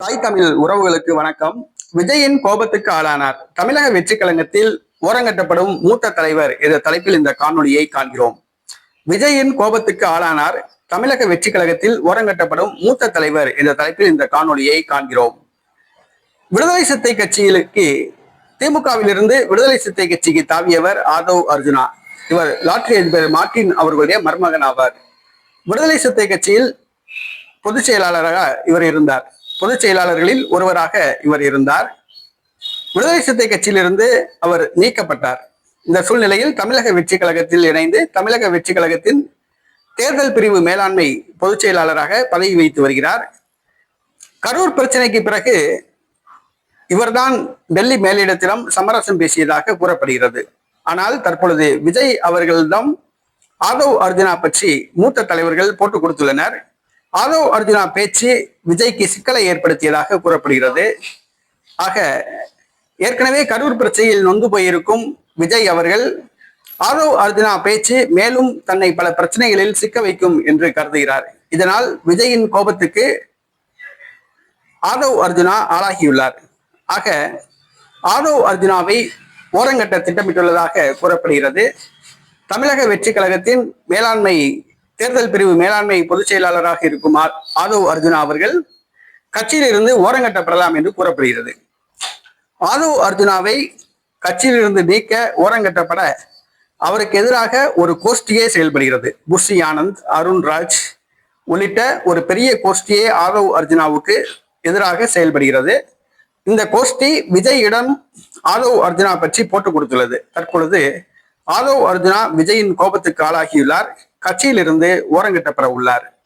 தாய் தமிழ் உறவுகளுக்கு வணக்கம். விஜயின் கோபத்துக்கு ஆளானார். தமிழக வெற்றி கழகத்தில் ஓரங்கட்டப்படும் மூத்த தலைவர் என்ற தலைப்பில் இந்த காணொலியை காண்கிறோம். விஜயின் கோபத்துக்கு ஆளானார். தமிழக வெற்றி கழகத்தில் ஓரங்கட்டப்படும் மூத்த தலைவர் என்ற தலைப்பில் இந்த காணொலியை காண்கிறோம். விடுதலை சித்தை கட்சிகளுக்கு திமுகவிலிருந்து விடுதலை சித்தை கட்சிக்கு தாவியவர் ஆதவ் அர்ஜுனா. இவர் லாட்டரி அதிபர் மார்டின் அவர்களுடைய மருமகன் ஆவார். விடுதலை சித்தை கட்சியில் பொதுச் செயலாளராக இவர் இருந்தார். பொதுச் செயலாளர்களில் ஒருவராக இவர் இருந்தார். விடுதலை சித்தை கட்சியிலிருந்து அவர் நீக்கப்பட்டார். இந்த சூழ்நிலையில் தமிழக வெற்றி கழகத்தில் இணைந்து தமிழக வெற்றி கழகத்தின் தேர்தல் பிரிவு மேலாண்மை பொதுச் செயலாளராக பதவி வைத்து வருகிறார். கரூர் பிரச்சனைக்கு பிறகு இவர்தான் டெல்லி மேலிடத்திடம் சமரசம் பேசியதாக கூறப்படுகிறது. ஆனால் தற்பொழுது விஜய் அவர்களிடம் ஆதவ் அர்ஜுனா பற்றி மூத்த தலைவர்கள் போட்டுக் கொடுத்துள்ளனர். ஆதவ் அர்ஜுனா பேச்சு விஜய்க்கு சிக்கலை ஏற்படுத்தியதாக கூறப்படுகிறது. ஆக ஏற்கனவே கரூர் பிரச்சனையில் நொந்து போயிருக்கும் விஜய் அவர்கள் ஆதவ் அர்ஜுனா பேச்சு மேலும் தன்னை பல பிரச்சனைகளில் சிக்க வைக்கும் என்று கருதுகிறார். இதனால் விஜயின் கோபத்துக்கு ஆதவ் அர்ஜுனா ஆளாகியுள்ளார். ஆக ஆதவ் அர்ஜுனாவை ஓரங்கட்ட திட்டமிட்டுள்ளதாக கூறப்படுகிறது. தமிழக வெற்றி கழகத்தின் மேலாண்மை தேர்தல் பிரிவு மேலாண்மை பொதுச் செயலாளராக இருக்கும் ஆதவ் அர்ஜுனா அவர்கள் கட்சியிலிருந்து ஓரங்கட்டப்படலாம் என்று கூறப்படுகிறது. ஆதவ் அர்ஜுனாவை கட்சியிலிருந்து நீக்க ஓரங்கட்டப்பட அவருக்கு எதிராக ஒரு கோஷ்டியே செயல்படுகிறது. புஷி ஆனந்த் அருண்ராஜ் உள்ளிட்ட ஒரு பெரிய கோஷ்டியே ஆதவ் அர்ஜுனாவுக்கு எதிராக செயல்படுகிறது. இந்த கோஷ்டி விஜயிடம் ஆதவ் அர்ஜுனா பற்றி போட்டுக் கொடுத்துள்ளது. தற்பொழுது ஆதவ் அர்ஜுனா விஜயின் கோபத்துக்கு ஆளாகியுள்ளார். கட்சியிலிருந்து ஓரங்கட்டப்பட உள்ளார்.